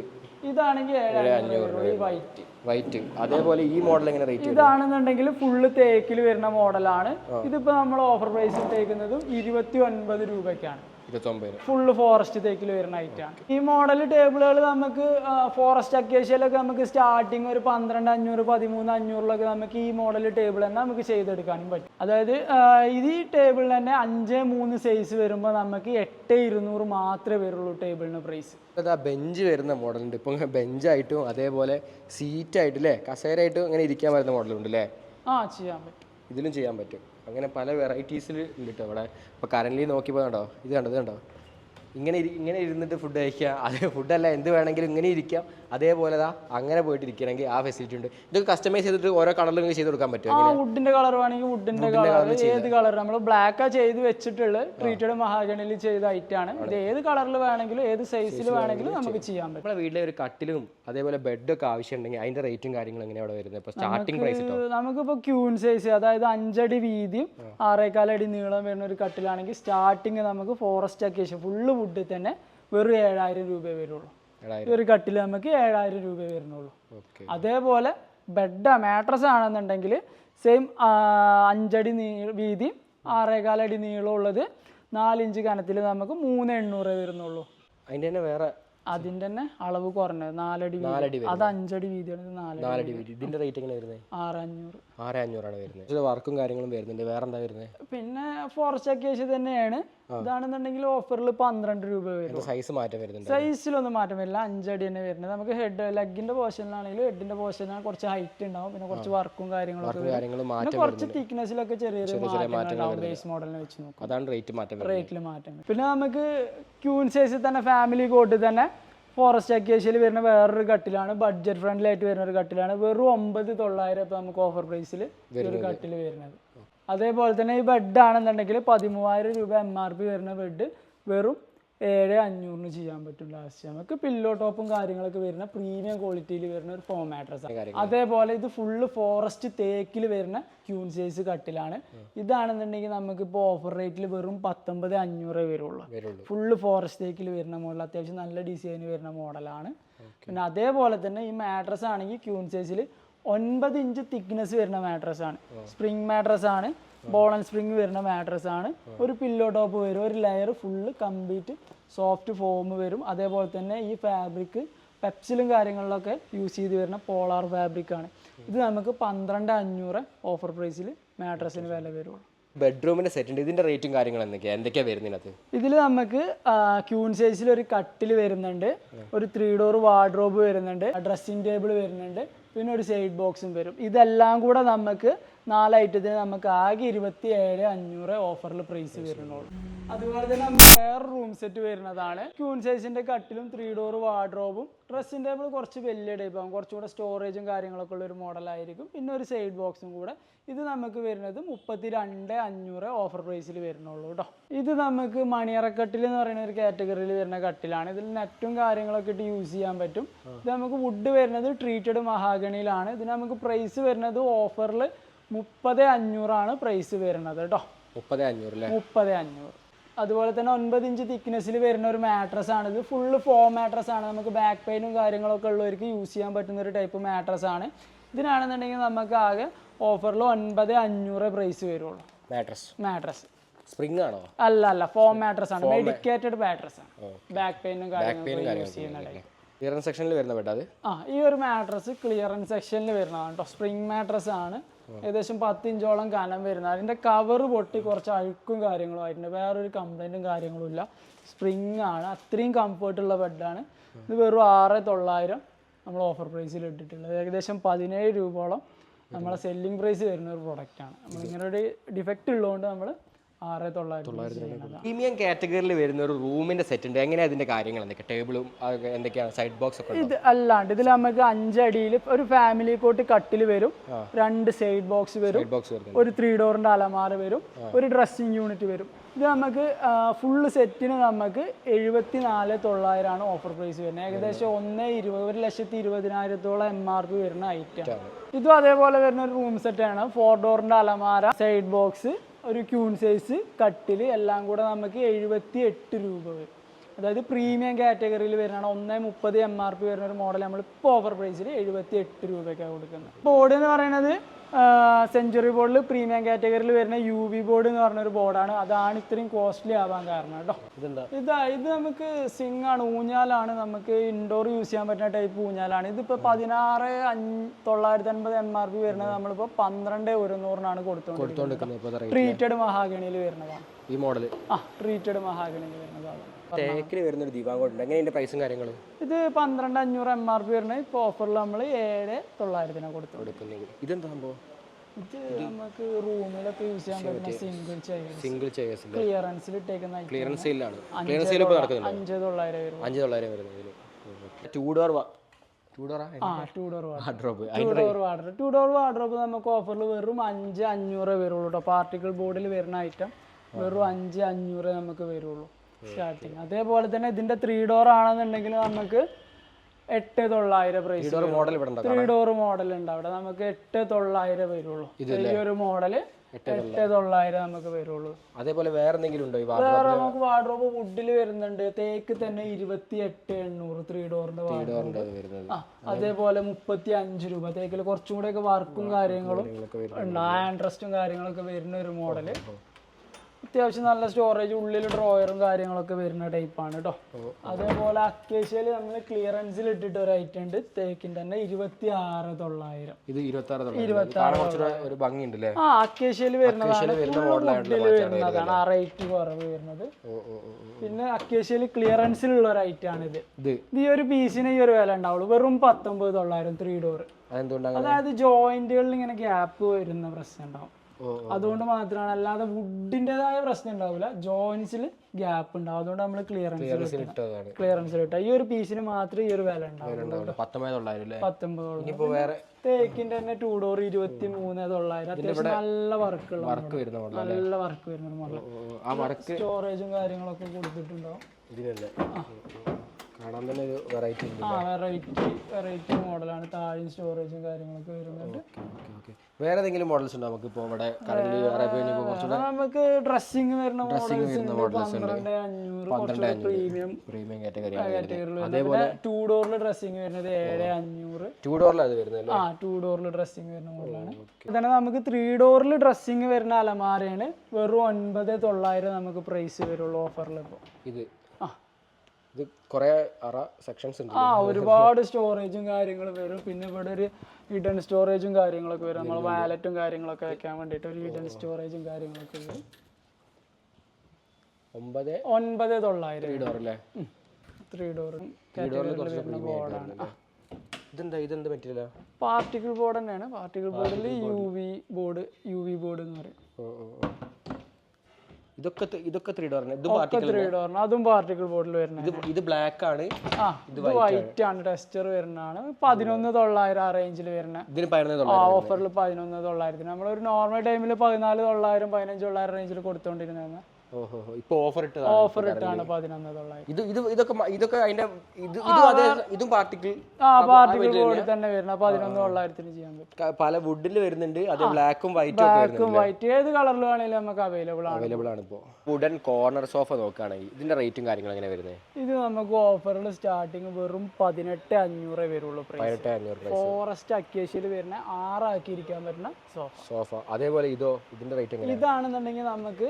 ഇതാണെങ്കിൽ ഏഴ് അഞ്ഞൂറ് ഈ വൈറ്റ് വൈറ്റ് അതേപോലെ ഈ മോഡൽ എങ്ങനെ റേറ്റ് ഇതാണെന്നുണ്ടെങ്കിൽ ഫുള്ള് തേക്കിൽ വരുന്ന മോഡലാണ് ഇതിപ്പോ നമ്മൾ ഓഫർ പ്രൈസിൽ തേക്കുന്നതും ഇരുപത്തി ഒൻപത് രൂപയ്ക്കാണ്. ഫുള്ള് ഫോറസ്റ്റ് തേക്കിൽ വരുന്ന ഐറ്റാണ് ഈ മോഡൽ ടേബിളുകൾ നമുക്ക് ഫോറസ്റ്റ് അക്കേഷ്യയിലൊക്കെ നമുക്ക് സ്റ്റാർട്ടിങ് ഒരു പന്ത്രണ്ട് അഞ്ഞൂറ് പതിമൂന്ന് അഞ്ഞൂറിലൊക്കെ നമുക്ക് ഈ മോഡൽ ടേബിൾ തന്നെ നമുക്ക് ചെയ്തെടുക്കാനും പറ്റും. അതായത് ഇത് ഈ ടേബിളിൽ തന്നെ അഞ്ച് മൂന്ന് സൈസ് വരുമ്പോൾ നമുക്ക് എട്ട് ഇരുന്നൂറ് മാത്രമേ വരുള്ളൂ ടേബിളിന് പ്രൈസ് അതാ ബെഞ്ച് വരുന്ന മോഡലുണ്ട് ഇപ്പം ബെഞ്ചായിട്ടും അതേപോലെ സീറ്റായിട്ടും അല്ലേ കസേരയായിട്ടും ഇങ്ങനെ ഇരിക്കാൻ വരുന്ന മോഡലുണ്ട് അല്ലേ ആ ചെയ്യാൻ പറ്റും. ഇതിലും ചെയ്യാൻ പറ്റും. അങ്ങനെ പല വെറൈറ്റീസിൽ ഉണ്ട് കേട്ടോ ഇവിടെ. ഇപ്പോൾ കറന്റ് നോക്കിയപ്പോൾ കണ്ടോ? ഇത് കണ്ടോ? ഇത് കണ്ടോ? ഇങ്ങനെ ഇങ്ങനെ ഇരുന്നിട്ട് ഫുഡ് കഴിക്കുക. അതേ ഫുഡല്ല എന്ത് വേണമെങ്കിലും ഇങ്ങനെ ഇരിക്കാം. അതേപോലെ ദാ അങ്ങനെ പോയിട്ട് ഇരിക്കണമെങ്കിൽ ആ ഫെസിലിറ്റി ഉണ്ട്. ഇതൊക്കെ കസ്റ്റമൈസ് ചെയ്തിട്ട് ഓരോ കളറിൽ നിങ്ങൾക്ക് ചെയ്ത് കൊടുക്കാൻ പറ്റും ആ വുഡിന്റെ കളർ വേണമെങ്കിൽ വുഡിന്റെ കളർ ഏത് കളർ നമ്മൾ ബ്ലാക്കാ ചെയ്ത് വെച്ചിട്ടുള്ള ട്രീറ്റഡ് മഹാഗണിയിൽ ചെയ്ത ഐറ്റം ആണ്. ഇത് ഏത് കളറിൽ വേണമെങ്കിലും ഏത് സൈസിൽ വേണമെങ്കിലും നമുക്ക് ചെയ്യാൻ പറ്റും. നമ്മുടെ വീട്ടിലെ ഒരു കട്ടിലും അതേപോലെ ബെഡൊക്കെ ആവശ്യമുണ്ടെങ്കിൽ അതിന്റെ റേറ്റും കാര്യങ്ങളും എങ്ങനെയാണ് അവിടെ വരുന്നത്? ഇപ്പോൾ സ്റ്റാർട്ടിംഗ് പ്രൈസ് നമുക്കിപ്പോൾ ക്യൂൺ സൈസ് അതായത് അഞ്ചടി വീതിയും ആറേക്കാലടി നീളം വരുന്ന ഒരു കട്ടിലാണെങ്കിൽ സ്റ്റാർട്ടിങ് നമുക്ക് ഫോറസ്റ്റ് അക്കേഷൻ ഫുള്ള് വുഡിൽ തന്നെ വെറും ഏഴായിരം രൂപ വരുള്ളൂ. ഒരു കട്ടിൽ നമുക്ക് ഏഴായിരം രൂപ വരുന്നുള്ളൂ. അതേപോലെ ബെഡ് മാട്രസ് ആണെന്നുണ്ടെങ്കിൽ സെയിം അഞ്ചടി നീ വീതിയും ആറേകാലടി നീളമുള്ളത് നാലിഞ്ച് കനത്തിൽ നമുക്ക് മൂന്ന് എണ്ണൂറ് വരുന്നുള്ളൂ. അതിന്റെ തന്നെ വേറെ അതിന്റെ തന്നെ അളവ് കുറഞ്ഞത് നാലടി നാലടി അത് അഞ്ചടി വീതിയാണ് നാലടി വീതി. ഇതിന്റെ റേറ്റ് എങ്ങനെ വരുന്നത് ആറ് അഞ്ഞൂറ് ആറ് അഞ്ഞൂറാണ് വരുന്നത്. വർക്കും കാര്യങ്ങളും വരുന്നുണ്ട്. വേറെ എന്താ വരുന്നത് പിന്നെ ഫോറസ്റ്റ് അക്കേഷ് തന്നെയാണ് ഇതാണെന്നുണ്ടെങ്കിൽ ഓഫറിൽ പന്ത്രണ്ട് രൂപ വരും. സൈസ് മാറ്റം വരുന്നുണ്ട് സൈസിലൊന്നും മാറ്റം വരില്ല. അഞ്ചടി തന്നെ വരുന്നത്. നമുക്ക് ഹെഡ് ലെഗിന്റെ പോർഷനിലാണെങ്കിൽ ഹെഡിന്റെ പോർഷനിലാണ് കുറച്ച് ഹൈറ്റ് ഉണ്ടാവും. പിന്നെ കുറച്ച് വർക്കും കാര്യങ്ങളും പിന്നെ കുറച്ച് തിക്നെസ്സിലൊക്കെ ചെറിയ ബേസ് മോഡലിനെ വെച്ച് നോക്കും അതാണ് റേറ്റ് മാറ്റം റേറ്റിൽ മാറ്റം പിന്നെ നമുക്ക് ക്യൂൻ സൈസിൽ തന്നെ ഫാമിലി കോട്ട് തന്നെ ഫോറസ്റ്റ് അക്കേഷ്യയിൽ വരുന്ന വേറൊരു കട്ടിലാണ്. ബഡ്ജറ്റ് ഫ്രണ്ട്ലി ആയിട്ട് വരുന്ന ഒരു കട്ടിലാണ്. വെറും ഒമ്പത് തൊള്ളായിരം ഇപ്പം നമുക്ക് ഓഫർ പ്രൈസിൽ ഒരു കട്ടിൽ വരുന്നത്. അതേപോലെ തന്നെ ഈ ബെഡ് ആണെന്നുണ്ടെങ്കിൽ പതിമൂവായിരം രൂപ എം ആർ പി വരുന്ന ബെഡ് വെറും ഏഴ് അഞ്ഞൂറിന് ചെയ്യാൻ പറ്റും ലാസ്റ്റ് നമുക്ക് പില്ലോ ടോപ്പും കാര്യങ്ങളൊക്കെ വരുന്ന പ്രീമിയം ക്വാളിറ്റിയിൽ വരുന്ന ഒരു ഫോം മാട്രസ് ആണ്. അതേപോലെ ഇത് ഫുള്ള് ഫോറസ്റ്റ് തേക്കിൽ വരുന്ന ക്യൂൺ സൈസ് കട്ടിലാണ്. ഇതാണെന്നുണ്ടെങ്കിൽ നമുക്ക് ഇപ്പോൾ ഓഫർ റേറ്റിൽ വെറും പത്തൊമ്പത് അഞ്ഞൂറേ വരുള്ളൂ. ഫുള്ള് ഫോറസ്റ്റ് തേക്കിൽ വരുന്ന മോഡൽ അത്യാവശ്യം നല്ല ഡിസൈൻ വരുന്ന മോഡലാണ് പിന്നെ അതേപോലെ തന്നെ ഈ മാട്രസ് ആണെങ്കിൽ ക്യൂൺ സൈസിൽ ഒൻപത് ഇഞ്ച് തിക്നെസ് വരുന്ന മാട്രസ് ആണ്. സ്പ്രിംഗ് മാട്രസ് ആണ്. ബോൾ ആൻഡ് സ്പ്രിങ് വരുന്ന മാട്രസ് ആണ്. ഒരു പില്ലോ ടോപ്പ് വരും ഒരു layer full complete soft foam വരും. അതേപോലെ തന്നെ ഈ ഫാബ്രിക് പെപ്സിലും കാര്യങ്ങളിലൊക്കെ യൂസ് ചെയ്ത് വരുന്ന പോളാർ ഫാബ്രിക് ആണ്. ഇത് നമുക്ക് പന്ത്രണ്ട് അഞ്ഞൂറ് ഓഫർ പ്രൈസിൽ മാട്രസിന് വില വരുള്ളൂ. ബെഡ്റൂമിന്റെ സെറ്റ് ഇതിന്റെ റേറ്റും കാര്യങ്ങളും എന്തൊക്കെയാണ് എന്തൊക്കെയാണ് വരുന്നതിനകത്ത് ഇതിൽ നമുക്ക് ക്യൂൺ സൈസിൽ ഒരു കട്ടിൽ വരുന്നുണ്ട്. ഒരു ത്രീ ഡോർ വാർഡ്രോബ് വരുന്നുണ്ട്. ഡ്രസ്സിംഗ് ടേബിൾ വരുന്നുണ്ട്. പിന്നെ ഒരു സൈഡ് ബോക്സും വരും. ഇതെല്ലാം കൂടെ നമുക്ക് നാല് ഐറ്റത്തിന് നമുക്ക് ആകെ ഇരുപത്തി ഏഴ് അഞ്ഞൂറ് ഓഫറിൽ പ്രൈസ് വരുന്നുള്ളൂ. അതുപോലെ തന്നെ നമുക്ക് വേറെ റൂം സെറ്റ് വരുന്നതാണ്. ക്യൂൺ സൈസിന്റെ കട്ടിലും ത്രീ ഡോർ വാർഡ്രോബും ഡ്രസ്സിംഗ് ടേബിൾ കുറച്ച് വലിയ ടൈപ്പ് ആകും കുറച്ചുകൂടെ സ്റ്റോറേജും കാര്യങ്ങളൊക്കെ ഉള്ള ഒരു മോഡലായിരിക്കും പിന്നെ ഒരു സൈഡ് ബോക്സും കൂടെ. ഇത് നമുക്ക് വരുന്നത് മുപ്പത്തി രണ്ട് അഞ്ഞൂറ് ഓഫർ പ്രൈസിൽ വരുന്നുള്ളൂ കേട്ടോ ഇത് നമുക്ക് മണിയറക്കട്ടിൽ എന്ന് പറയുന്ന ഒരു കാറ്റഗറിയിൽ വരുന്ന കട്ടിലാണ്. ഇതിൽ നെറ്റും കാര്യങ്ങളൊക്കെ ഇട്ട് യൂസ് ചെയ്യാൻ പറ്റും. ഇത് നമുക്ക് വുഡ് വരുന്നത് ട്രീറ്റഡ് മഹാഗണിയിലാണ്. ഇതിന് നമുക്ക് പ്രൈസ് വരുന്നത് ഓഫറിൽ മുപ്പത് അഞ്ഞൂറാണ് പ്രൈസ് വരുന്നത് കേട്ടോ. മുപ്പത് അഞ്ഞൂറ് മുപ്പത് അഞ്ഞൂറ്. അതുപോലെ തന്നെ ഒൻപത് ഇഞ്ച് തിക്നെസ്സിൽ വരുന്ന ഒരു മാട്രസ് ആണ്. ഇത് ഫുള്ള് ഫോം മാട്രസ് ആണ്. നമുക്ക് ബാക്ക് പെയിനും കാര്യങ്ങളൊക്കെ ഉള്ളവർക്ക് യൂസ് ചെയ്യാൻ പറ്റുന്ന ഒരു ടൈപ്പ് മാട്രസ് ആണ്. ഇതിനാണെന്നുണ്ടെങ്കിൽ നമുക്ക് ആകെ ഓഫറിൽ ഒൻപത് അഞ്ഞൂറ് പ്രൈസ് വരുള്ളൂ. മാട്രസ് മാട്രസ് സ്പ്രിംഗ് ആണോ? അല്ല അല്ല. ഫോം മാട്രസ് ആണ്. മെഡിക്കേറ്റഡ് മാട്രസ് ആണ്. ബാക്ക് പെയിനും കാര്യങ്ങളും യൂസ് ചെയ്യുന്ന ടൈപ്പ് ക്ലിയറൻസ് സെക്ഷനിൽ വരുന്ന ബെഡ് അത് ആ ഈ ഒരു മാട്രസ് ക്ലിയറൻസ് സെക്ഷനിൽ വരുന്നതാണ് കേട്ടോ. സ്പ്രിംഗ് മാട്രസ് ആണ്. ഏകദേശം പത്തിഞ്ചോളം കനം വരുന്ന അതിന്റെ കവർ പൊട്ടി കുറച്ച് അഴുക്കും കാര്യങ്ങളും ആയിട്ടുണ്ട്. വേറൊരു കംപ്ലൈന്റും കാര്യങ്ങളും ഇല്ല. സ്പ്രിങ് ആണ്. അത്രയും കംഫർട്ടുള്ള ബെഡാണ് ഇത് വെറും ആറ് തൊള്ളായിരം നമ്മൾ ഓഫർ പ്രൈസിൽ ഇട്ടിട്ടുള്ളത്. ഏകദേശം പതിനേഴ് രൂപയോളം നമ്മളെ സെല്ലിംഗ് പ്രൈസ് വരുന്ന ഒരു പ്രൊഡക്റ്റാണ് നമ്മളിങ്ങനെ ഒരു ഡിഫക്റ്റ് ഉള്ളതുകൊണ്ട് നമ്മൾ ആറ് തൊള്ളായിരത്തി പ്രീമിയം കാറ്റഗറിയിൽ വരുന്ന ഒരു റൂമിന്റെ സെറ്റ് ഉണ്ട്. എങ്ങനെയാ അതിന്റെ കാര്യങ്ങൾ? എന്തൊക്കെ ടേബിളും എന്തൊക്കെയാണ് സൈഡ് ബോക്സ് ഒക്കെ ഇത് അല്ലാണ്ട്. ഇതിൽ നമുക്ക് അഞ്ചടിയിൽ ഒരു ഫാമിലി കോട്ട് കട്ടിൽ വരും. രണ്ട് സൈഡ് ബോക്സ് വരും. ഒരു ത്രീ ഡോറിന്റെ അലമാര വരും. ഒരു ഡ്രസ്സിംഗ് യൂണിറ്റ് വരും. ഇത് നമുക്ക് ഫുള്ള് സെറ്റിന് നമുക്ക് എഴുപത്തി നാല് തൊള്ളായിരമാണ് ഓഫർ പ്രൈസ് വരുന്നത്. ഏകദേശം ഒന്ന് ഇരുപത് ഒരു ലക്ഷത്തി ഇരുപതിനായിരത്തോളം എം ആർ പി വരുന്ന ഐറ്റം ഇതും അതേപോലെ വരുന്ന ഒരു റൂം സെറ്റാണ് ഫോർ ഡോറിന്റെ അലമാര സൈഡ് ബോക്സ് ഒരു ക്യൂൺ സൈസ് കട്ടിൽ എല്ലാം കൂടെ നമുക്ക് എഴുപത്തി എട്ട് രൂപ വരും. അതായത് പ്രീമിയം കാറ്റഗറിയിൽ വരുന്നതാണ് ഒന്നേ മുപ്പത് എം ആർ പി വരുന്ന ഒരു മോഡൽ നമ്മൾ ഇപ്പോൾ ഓഫർ പ്രൈസിൽ എഴുപത്തി എട്ട് രൂപയ്ക്കാണ് കൊടുക്കുന്നത് ബോർഡ് എന്ന് പറയുന്നത് സെഞ്ചുറി ബോർഡിൽ പ്രീമിയം കാറ്റഗറിയിൽ വരുന്ന യു വി ബോർഡ് എന്ന് പറഞ്ഞൊരു ബോർഡാണ് അതാണ് ഇത്രയും കോസ്റ്റ്ലി ആവാൻ കാരണം കേട്ടോ. ഇതാ ഇത് നമുക്ക് സിങ് ആണ് ഊഞ്ഞാലാണ്. നമുക്ക് ഇൻഡോർ യൂസ് ചെയ്യാൻ പറ്റുന്ന ടൈപ്പ് ഊഞ്ഞാലാണ്. ഇതിപ്പോൾ പതിനാറ് തൊള്ളായിരത്തി അൻപത് എം ആർ പി വരുന്നത് നമ്മളിപ്പോൾ പന്ത്രണ്ട് ഒരുന്നൂറിനാണ് കൊടുത്തുകൊണ്ടിരിക്കുന്നത് ട്രീറ്റഡ് മഹാഗണിയിൽ വരുന്നതാണ്. ഈ മോഡൽ ആ ട്രീറ്റഡ് മഹാഗണിയിൽ വരുന്നതാണ്. തേക്കിൽ വരുന്ന ഒരു ദീപാങ്കോട്ടുണ്ട് എങ്ങനെ ഇതിന്റെ പ്രൈസും കാര്യങ്ങളും? ഇത് പന്ത്രണ്ട് അഞ്ഞൂറ് എം ആർ പി വരുന്നത്. ഇപ്പോൾ ഓഫറിൽ നമ്മൾ ഏഴ് തൊള്ളായിരത്തിനാണ് കൊടുത്തു കൊടുക്കുന്നത് ഇതെന്താ സംഭവം? ഇത് നമുക്ക് റൂമിലൊക്കെ യൂസ് ചെയ്യാൻ പറ്റുന്ന സിംഗിൾ ചെയർ സിംഗിൾ ചെയേഴ്സ് ക്ലിയറൻസിൽ ഇട്ടേക്കുന്ന. ക്ലിയറൻസ് സെയിലാണ് ക്ലിയറൻസ് സെയിൽ ഇപ്പോൾ നടക്കുന്നുണ്ടോ? അഞ്ച് തൊള്ളായിരം വരും അഞ്ച് തൊള്ളായിരം വരുന്നത് two door two door wardrobe two door water two door വാട്ടർപ്പ് നമുക്ക് ഓഫറിൽ വെറും അഞ്ച് അഞ്ഞൂറ് വരുള്ളൂ കേട്ടോ പാർട്ടിക്കിൾ ബോർഡിൽ വരുന്ന ഐറ്റം വെറും അഞ്ച് അഞ്ഞൂറ് നമുക്ക് വരുള്ളൂ. സ്റ്റാർട്ടിങ് അതേപോലെ തന്നെ ഇതിന്റെ ത്രീ ഡോർ ആണെന്നുണ്ടെങ്കിൽ നമുക്ക് എട്ട് തൊള്ളായിരം price model three door model ഉണ്ട്? അവിടെ. നമുക്ക് എട്ട് തൊള്ളായിരം വരുള്ളൂ. ഈ ഒരു മോഡൽ എട്ട് തൊള്ളായിരം. നമുക്ക് വരുള്ളൂ. അതേപോലെ വേറെ എന്തെങ്കിലും ഉണ്ടോ വേറെ നമുക്ക് വാർഡ്രോബ് വുഡിൽ വരുന്നുണ്ട്. തേക്ക് തന്നെ ഇരുപത്തി എട്ട് എണ്ണൂറ് ത്രീ ഡോറിന്റെ വാർഡ്രോബ് അതേപോലെ മുപ്പത്തി അഞ്ച് രൂപ. തേക്കിൽ കുറച്ചും കൂടെ ഒക്കെ വർക്കും കാര്യങ്ങളും ഉണ്ട്. ആ ഇൻട്രസ്റ്റും കാര്യങ്ങളൊക്കെ വരുന്ന ഒരു മോഡൽ അത്യാവശ്യം നല്ല സ്റ്റോറേജ് ഉള്ളിൽ ഡ്രോയറും കാര്യങ്ങളൊക്കെ വരുന്ന ടൈപ്പാണ് കേട്ടോ അതേപോലെ അക്കേഷ്യയിൽ നമ്മൾ ക്ലിയറൻസിൽ ഇട്ടിട്ട് ഒരു ഐറ്റം ഉണ്ട്. തേക്കിന്റെ തന്നെ ഇരുപത്തി ആറ് തൊള്ളായിരം. ഇത് ഇരുപത്തി ആറ് കാണാൻ ഒരു ഭംഗിയുണ്ട് അല്ലേ ആ അക്കേഷ്യയിൽ വരുന്നതാണ്. ആ റേറ്റ് കുറവ് വരുന്നത്. ഓ ഓ ക്ലിയറൻസിൽ ഉള്ള പിന്നെ അക്കേഷ്യയിൽ ക്ലിയറൻസിലുള്ള ഒരു ഐറ്റം ആണ് ഇത്? ഈ ഒരു പീസിന് ഈ ഒരു വില ഉണ്ടാവുള്ളൂ. വെറും പത്തൊമ്പത് തൊള്ളായിരം ത്രീ ഡോർ അതായത് ജോയിന്റുകളിൽ ഇങ്ങനെ ഗ്യാപ്പ് വരുന്ന പ്രശ്നം ഉണ്ടാവും. അതുകൊണ്ട് മാത്രമാണ്. അല്ലാതെ വുഡിന്റെതായ പ്രശ്നം ഉണ്ടാവില്ല ജോയിൻസിൽ ഗ്യാപ്പ് ഉണ്ടാവും. അതുകൊണ്ട് നമ്മൾ ക്ലിയറൻസ് ക്ലിയറൻസ് കിട്ടുക ഈ ഒരു പീസിന് മാത്രം ഈ ഒരു വില ഉണ്ടാവും പത്തൊമ്പതോളം തേക്കിന്റെ തന്നെ ടൂ ഡോർ ഇരുപത്തി മൂന്ന് തൊള്ളായിരം അത്യാവശ്യം നല്ല വർക്ക് നല്ല വർക്ക് വരുന്ന സ്റ്റോറേജും കാര്യങ്ങളൊക്കെ കൊടുത്തിട്ടുണ്ടാവും. കാണാൻ തന്നെ ഒരു വെറൈറ്റി ആ വെറൈറ്റി വെറൈറ്റി മോഡലാണ് താഴെയും സ്റ്റോറേജും കാര്യങ്ങളൊക്കെ വരുന്നുണ്ട്. വേറെ ഏതെങ്കിലും മോഡൽസ് ഉണ്ടോ നമുക്ക് ഇപ്പോൾ ഇവിടെ കറന്റ് നമുക്ക് ഡ്രസ്സിംഗ് വരുന്ന മോഡൽസ് വരുന്ന models ഉണ്ട്. പ്രീമിയം പ്രീമിയം കാറ്റഗറി അതേപോലെ ടൂ ഡോറിൽ ഡ്രസ്സിംഗ് വരുന്നത് ഏഴ് അഞ്ഞൂറ്. ടൂ ഡോറിലാണ് വരുന്നത് ആ ടൂ ഡോറിൽ ഡ്രസ്സിംഗ് വരുന്ന മോഡലാണ് തന്നെ നമുക്ക് ത്രീ ഡോറിൽ ഡ്രസ്സിംഗ് വരുന്ന അലമാരയാണ് വെറും ഒൻപത് തൊള്ളായിരം നമുക്ക് പ്രൈസ് വരുള്ളൂ ഓഫറിൽ ഇപ്പോൾ ഇത് ഇത് കുറേ അറ സെക്ഷൻസ് ഉണ്ട് ആ ഒരുപാട് സ്റ്റോറേജും കാര്യങ്ങളും വരും. പിന്നെ ഇവിടെ ഒരു ഹിഡൻ സ്റ്റോറേജും കാര്യങ്ങളൊക്കെ വരും. നമ്മൾ വാലറ്റും കാര്യങ്ങളൊക്കെ വെക്കാൻ വേണ്ടിയിട്ട് ഒരു ഹിഡൻ സ്റ്റോറേജും കാര്യങ്ങളൊക്കെ വരും. ഒമ്പത് ഒൻപത് തൊള്ളായിരം. ത്രീ ഡോർ അല്ലേ ത്രീ ഡോർ ബോർഡാണ് ഇതെന്താ ഇതെന്ത് പറ്റില്ല പാർട്ടിക്കിൾ ബോർഡ് തന്നെയാണ്. പാർട്ടിക്കിൾ ബോർഡിൽ U V board U V board എന്ന് പറയും. ഇതൊക്കെ ഇതൊക്കെ ത്രീ ഡോറിന് ഇത് ത്രീ ഡോറിന് അതും ബോർഡിൽ വരുന്നത് ഇത് ഇത് ബ്ലാക്ക് ആണ്. ആ ഇത് വൈറ്റ് ആണ്. ടെസ്റ്റർ വരുന്നതാണ്. പതിനൊന്ന് തൊള്ളായിരം ആ റേഞ്ചിൽ വരുന്ന. ഇതിന് പതിനൊന്ന് ആ തൊള്ളായിരം ഓഫറിൽ പതിനൊന്ന് തൊള്ളായിരത്തിന്. നമ്മളൊരു നോർമൽ ടൈമിൽ പതിനാല് തൊള്ളായിരം പതിനഞ്ച് തൊള്ളായിരം റേഞ്ചിൽ കൊടുത്തോണ്ടിരുന്ന ഓഹോ ഇപ്പൊ ഓഫർ ഇട്ട് ഓഫർ ഇട്ടാണ് പതിനൊന്ന് തൊള്ളായിരം ഇത് ഇത് ഇതൊക്കെ ഇതൊക്കെ അതിന്റെ ഇത് ഇതും പാർട്ടിക്കിൾ ആ. പാർട്ടിക്കിൾ ബോർഡിൽ തന്നെ വരുന്ന പതിനൊന്ന് തൊള്ളായിരത്തിന് ചെയ്യാൻ പറ്റും. പല വുഡിൽ വരുന്നുണ്ട്. അത് ബ്ലാക്കും വൈറ്റും ബ്ലാക്കും വൈറ്റ് ഏത് കളറിൽ വേണേലും നമുക്ക് അവൈലബിൾ ആണ്. അവൈലബിൾ ആണ് ഇപ്പോൾ വുഡൻ കോർണർ സോഫ നോക്കുകയാണെങ്കിൽ ഇതിന്റെ റേറ്റും കാര്യങ്ങളും എങ്ങനെ വരുന്നത് ഇത് നമുക്ക് ഓഫറിൽ സ്റ്റാർട്ടിങ് വെറും പതിനെട്ട് അഞ്ഞൂറേ വരുള്ളൂ പതിനെട്ട് അഞ്ഞൂറ് ഫോറസ്റ്റ് അക്കേഷ്യയിൽ വരുന്ന ആറാക്കി ഇരിക്കാൻ പറ്റുന്ന സോഫ സോഫ അതേപോലെ ഇതോ? ഇതിന്റെ റേറ്റ് എങ്ങനെ ഇതാണെന്നുണ്ടെങ്കിൽ നമുക്ക്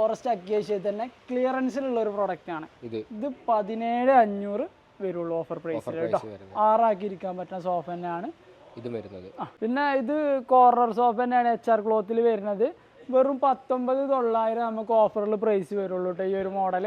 ഫോറസ്റ്റ് അക്കേഷ്യയിൽ തന്നെ ക്ലിയറൻസിലുള്ള ഒരു പ്രോഡക്റ്റ് ആണ്. ഇത്. പതിനേഴ് അഞ്ഞൂറ് വരുള്ളൂ ഓഫർ പ്രൈസിൽ കേട്ടോ. ആറാക്കി ഇരിക്കാൻ പറ്റുന്ന സോഫ തന്നെയാണ്. ഇത് വരുന്നത്. പിന്നെ ഇത് കോർണർ സോഫ തന്നെയാണ് എച്ച് ആർ ക്ലോത്തിൽ വരുന്നത്. വെറും പത്തൊമ്പത് തൊള്ളായിരം നമുക്ക് ഓഫറിൽ പ്രൈസ് വരുള്ളൂ കേട്ടോ ഈ ഒരു മോഡൽ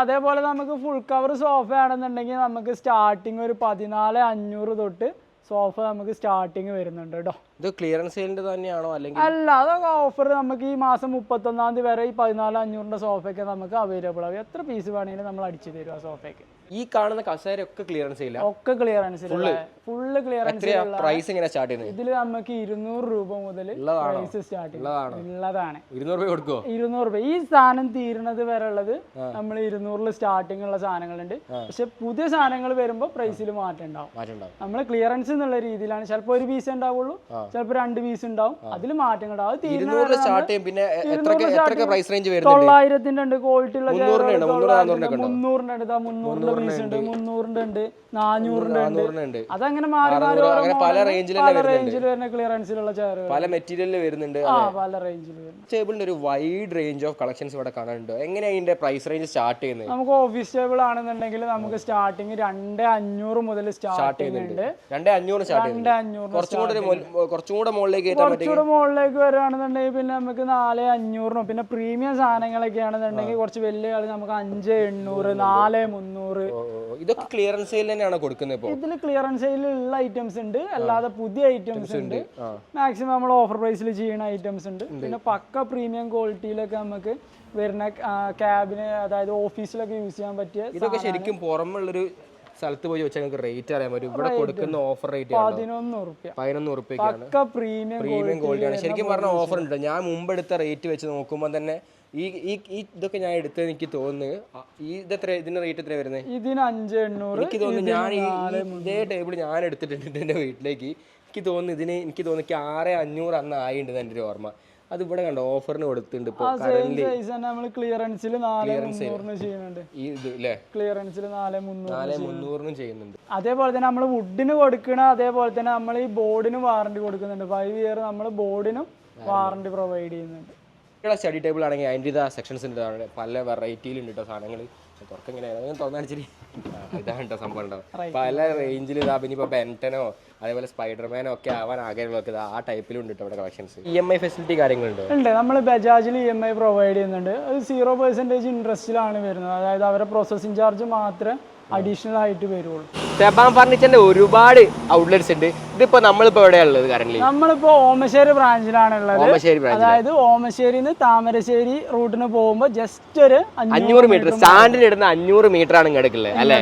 അതേപോലെ നമുക്ക് ഫുൾ കവർ സോഫ ആണെന്നുണ്ടെങ്കിൽ നമുക്ക് സ്റ്റാർട്ടിങ് ഒരു പതിനാല് അഞ്ഞൂറ് തൊട്ട് സോഫ നമുക്ക് സ്റ്റാർട്ടിങ് വരുന്നുണ്ട് കേട്ടോ ഇത് ക്ലിയറൻസ് സെയിലിന്റെ തന്നെയാണോ? അല്ലെങ്കിൽ അല്ല അതൊക്കെ ഓഫർ നമുക്ക് ഈ മാസം മുപ്പത്തൊന്നാം തീയതി വരെ ഈ പതിനാല് അഞ്ഞൂറിന്റെ സോഫയൊക്കെ നമുക്ക് അവൈലബിൾ ആവും. എത്ര പീസ് വേണമെങ്കിലും നമ്മൾ അടിച്ചു തരും ആ സോഫയ്ക്ക് ഈ കാണുന്ന കസേര ഒക്കെ ക്ലിയറൻസ് ഒക്കെ ക്ലിയറൻസിലുള്ള ഫുള്ള് ക്ലിയറൻസ് എത്രയാ? പ്രൈസ് എങ്ങനെ സ്റ്റാർട്ട് ചെയ്യുന്നത്? ഇതിൽ നമുക്ക് ഇരുന്നൂറ് രൂപ മുതൽ പ്രൈസ് സ്റ്റാർട്ട് ഉള്ളതാണോ? ഇരുന്നൂറ് രൂപ കൊടുക്കുമോ ഇരുന്നൂറ് രൂപ. ഈ സാധനം തീരുന്നത് വരെ ഉള്ളത് നമ്മൾ ഇരുന്നൂറിൽ സ്റ്റാർട്ടിംഗ് ഉള്ള സാധനങ്ങളുണ്ട്. പക്ഷെ പുതിയ സാധനങ്ങൾ വരുമ്പോൾ പ്രൈസിൽ മാറ്റം ഉണ്ടാവും. നമ്മൾ ക്ലിയറൻസ് എന്നുള്ള രീതിയിലാണ്. ചിലപ്പോ ഒരു പീസ് ഉണ്ടാവുള്ളൂ ചിലപ്പോ രണ്ട് പീസ് ഉണ്ടാവും. അതിൽ മാറ്റങ്ങൾ തൊള്ളായിരത്തിന്റെ ഉണ്ട് ക്വാളിറ്റി ഉള്ള മുന്നൂറിന്റെ ഉണ്ട്? മുന്നൂറിന്റെ ഉണ്ട് നാനൂറിന്റെ ഉണ്ട്. നാന്നൂറിന് ഉണ്ട് അതങ്ങനെ മാറി മാറി അങ്ങനെ പല തന്നെ റേഞ്ചിൽ വരുന്ന ക്ലിയറൻസിലുള്ള ചെയറുകൾ പല മെറ്റീരിയലിൽ വരുന്നുണ്ട്. ആ പല റേഞ്ചിൽ ടേബിളിന്റെ ഒരു വൈഡ് റേഞ്ച് ഓഫ് കളക്ഷൻസ് ഇവിടെ കാണാനുണ്ട്. എങ്ങനെയാണ് ഇതിന്റെ പ്രൈസ് റേഞ്ച് സ്റ്റാർട്ട് ചെയ്യുന്നത്? നമുക്ക് ഓഫീസ് ടേബിൾ ആണെന്നുണ്ടെങ്കിൽ നമുക്ക് സ്റ്റാർട്ടിങ് രണ്ട് അഞ്ഞൂറ് മുതൽ സ്റ്റാർട്ട് ചെയ്യുന്നുണ്ട്. രണ്ടേ അഞ്ഞൂറ് സ്റ്റാർട്ട് രണ്ട് അഞ്ഞൂറ് കുറച്ചും കൂടെ മുകളിലേക്ക് കുറച്ചുകൂടെ മുകളിലേക്ക് വരികയാണെന്നുണ്ടെങ്കിൽ പിന്നെ നമുക്ക് നാല് അഞ്ഞൂറിനും പിന്നെ പ്രീമിയം സാധനങ്ങളൊക്കെ ആണെന്നുണ്ടെങ്കിൽ കുറച്ച് വലിയ ആൾ നമുക്ക് അഞ്ച് എണ്ണൂറ് നാല് മുന്നൂറ്. ഇതൊക്കെ ക്ലിയറൻസ് സെയിൽ തന്നെയാണ് കൊടുക്കുന്നത് ഇതിൽ ക്ലിയറൻസ് ഉള്ള ഐറ്റംസ് ഉണ്ട്. അല്ലാതെ പുതിയ ഐറ്റംസ് ഉണ്ട്. മാക്സിമം നമ്മൾ ഓഫർ പ്രൈസിൽ ചെയ്യുന്ന ഐറ്റംസ് ഉണ്ട്. പിന്നെ പക്ക പ്രീമിയം ക്വാളിറ്റിയിലൊക്കെ നമുക്ക് വരുന്ന ക്യാബിന് അതായത് ഓഫീസിലൊക്കെ യൂസ് ചെയ്യാൻ പറ്റിയ ഇതൊക്കെ ശരിക്കും പുറമുള്ളൊരു സ്ഥലത്ത് പോയി വെച്ചാൽ നിങ്ങൾക്ക് റേറ്റ് അറിയാൻ പറ്റും. ഇവിടെ കൊടുക്കുന്ന ഓഫർ റേറ്റ് പതിനൊന്ന് ഉറുപ്പ്യക്കാണ് പ്രീമിയം ക്വാളിറ്റിയാണ് ശരിക്കും പറഞ്ഞ ഓഫർ ഉണ്ട്. ഞാൻ മുമ്പ് എടുത്ത റേറ്റ് വെച്ച് നോക്കുമ്പോൾ തന്നെ ഈ ഈ ഇതൊക്കെ ഞാൻ എടുത്തത് എനിക്ക് തോന്നുന്നു. ഈ ഇതെത്ര ഇതിന്റെ റേറ്റ് എത്ര വരുന്നത് ഇതിന് അഞ്ച് എണ്ണൂറ് എനിക്ക് തോന്നുന്നു ഞാൻ ഇതേ ടേബിൾ ഞാൻ എടുത്തിട്ടുണ്ട് എന്റെ വീട്ടിലേക്ക്. എനിക്ക് തോന്നുന്നു ഇതിന് എനിക്ക് തോന്നുന്നു ആറ് അഞ്ഞൂറ് അന്ന് ആയിട്ടുണ്ട് എന്റെ ഒരു ഓർമ്മ. അത് ഇവിടെ കണ്ടോ ഓഫറിന് കൊടുത്തിട്ടുണ്ട് ഇപ്പോൾ കറന്റ് ക്ലിയറൻസിൽ ക്ലിയറൻസിൽ നാല് മുന്നൂറ് നാല് മുന്നൂറിനും ചെയ്യുന്നുണ്ട്. അതേപോലെ തന്നെ നമ്മൾ വുഡിന് കൊടുക്കണ അതേപോലെ തന്നെ നമ്മൾ ഈ ബോർഡിന് വാറണ്ടി കൊടുക്കുന്നുണ്ട്. ഫൈവ് ഇയർ നമ്മൾ ബോർഡിനും വാറണ്ടി പ്രൊവൈഡ് ചെയ്യുന്നുണ്ട്. ഇവിടെ സ്റ്റഡി ടേബിൾ ആണെങ്കിൽ അതിന്റെ ഇതാ സെക്ഷൻസ് ഉണ്ട്. അവിടെ പല വെറൈറ്റിയിലുണ്ട് കേട്ടോ സാധനങ്ങൾ തുറക്കെങ്ങനെയാണ് തുറന്നടിച്ചിട്ട് ഇതാണ് കേട്ടോ സംഭവം ഉണ്ടാവും പല റേഞ്ചിൽ ഇതാ പിന്നെ ഇപ്പോൾ ബെന്റനോ അതേപോലെ സ്പൈഡർമാനോ ഒക്കെ ആവാൻ ആഗ്രഹങ്ങളൊക്കെ ഇതാ ആ ടൈപ്പിലുണ്ട് കേട്ടോ ഇവിടെ collections E M I facility കാര്യങ്ങളുണ്ട്? ഉണ്ട്. നമ്മൾ ബജാജിൽ ഇ എം ഐ പ്രൊവൈഡ് ചെയ്യുന്നുണ്ട്. അത് സീറോ പെർസെന്റേജ് ഇൻട്രസ്റ്റിലാണ് വരുന്നത്. അതായത് അവരെ പ്രോസസ്സിംഗ് ചാർജ് മാത്രമേ അഡീഷണൽ ആയിട്ട് വരുള്ളൂ സെബാൻ ഫർണിച്ചറിന്റെ ഒരുപാട് ഔട്ട്ലെറ്റ്സ് ഉണ്ട്. ഇതിപ്പോ നമ്മളിപ്പോ എവിടെയാണുള്ളത് കറന്റ് നമ്മളിപ്പോ ഓമശ്ശേരി ബ്രാഞ്ചിലാണ് ഉള്ളത്. അതായത് ഓമശ്ശേരി താമരശ്ശേരി റൂട്ടിന് പോകുമ്പോ ജസ്റ്റ് ഒരു അഞ്ഞൂറ് മീറ്റർ സ്റ്റാൻഡിന് ഇടുന്ന അഞ്ഞൂറ് മീറ്റർ ആണ് കിടക്കുന്നത് അല്ലേ?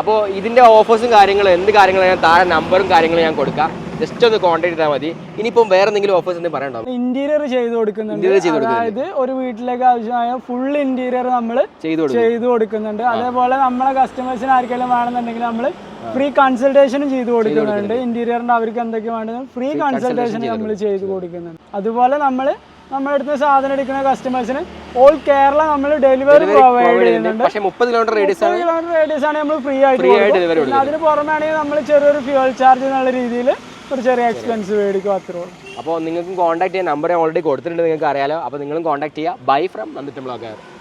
അപ്പോ ഇതിന്റെ ഓഫേഴ്സും കാര്യങ്ങളും എന്ത് കാര്യങ്ങളും ഞാൻ താഴെ നമ്പറും കാര്യങ്ങളും ഞാൻ കൊടുക്കാം. ജസ്റ്റ് ഒന്ന് കോൺടാക്ട് ചെയ്താൽ മതി. ഇനിയിപ്പം വേറെ എന്തെങ്കിലും ഓഫേഴ്സ് എന്തെങ്കിലും പറയണ്ടോ ഇന്റീരിയർ ചെയ്ത് കൊടുക്കുന്നുണ്ട്. അതായത് ഒരു വീട്ടിലേക്ക് ആവശ്യമായ ഫുൾ ഇന്റീരിയർ നമ്മൾ ചെയ്തു കൊടുക്കും. ചെയ്തു കൊടുക്കുന്നുണ്ട്. അതേപോലെ നമ്മളെ കസ്റ്റമേഴ്സിന് ആർക്കെങ്കിലും വേണമെന്നുണ്ടെങ്കിൽ നമ്മൾ ഫ്രീ കൺസൾട്ടേഷനും ചെയ്തു കൊടുക്കുന്നുണ്ട്. ഇന്റീരിയറിന്റെ അവർക്ക് എന്തൊക്കെ വേണ്ടത് ഫ്രീ കൺസൾട്ടേഷൻ നമ്മൾ ചെയ്തു കൊടുക്കുന്നുണ്ട്. അതുപോലെ നമ്മൾ നമ്മുടെ അടുത്ത് സാധനം എടുക്കുന്ന കസ്റ്റമേഴ്സിന് ഓൾ കേരള നമ്മൾ ഡെലിവറി പ്രൊവൈഡ് ചെയ്യുന്നുണ്ട്. പക്ഷേ മുപ്പത് കിലോമീറ്റർ റേഡിയസ് ആണ്. നമ്മൾ ഫ്രീ ആയിട്ട് അതിന് പുറമെ ആണെങ്കിൽ നമ്മൾ ചെറിയൊരു ഫ്യൂൽ ചാർജ് എന്നുള്ള രീതിയിൽ ഒരു ചെറിയ എക്സ്പെൻസ് മേടിക്കും അത്രേ അപ്പോൾ നിങ്ങൾക്കും കോൺടാക്ട് ചെയ്യാൻ നമ്പർ ഓൾറെഡി കൊടുത്തിട്ടുണ്ട് നിങ്ങൾക്ക് അറിയാലോ. അപ്പോൾ നിങ്ങളും കോൺടാക്ട് ചെയ്യുക. Bye from നന്ദിട്ട് blogger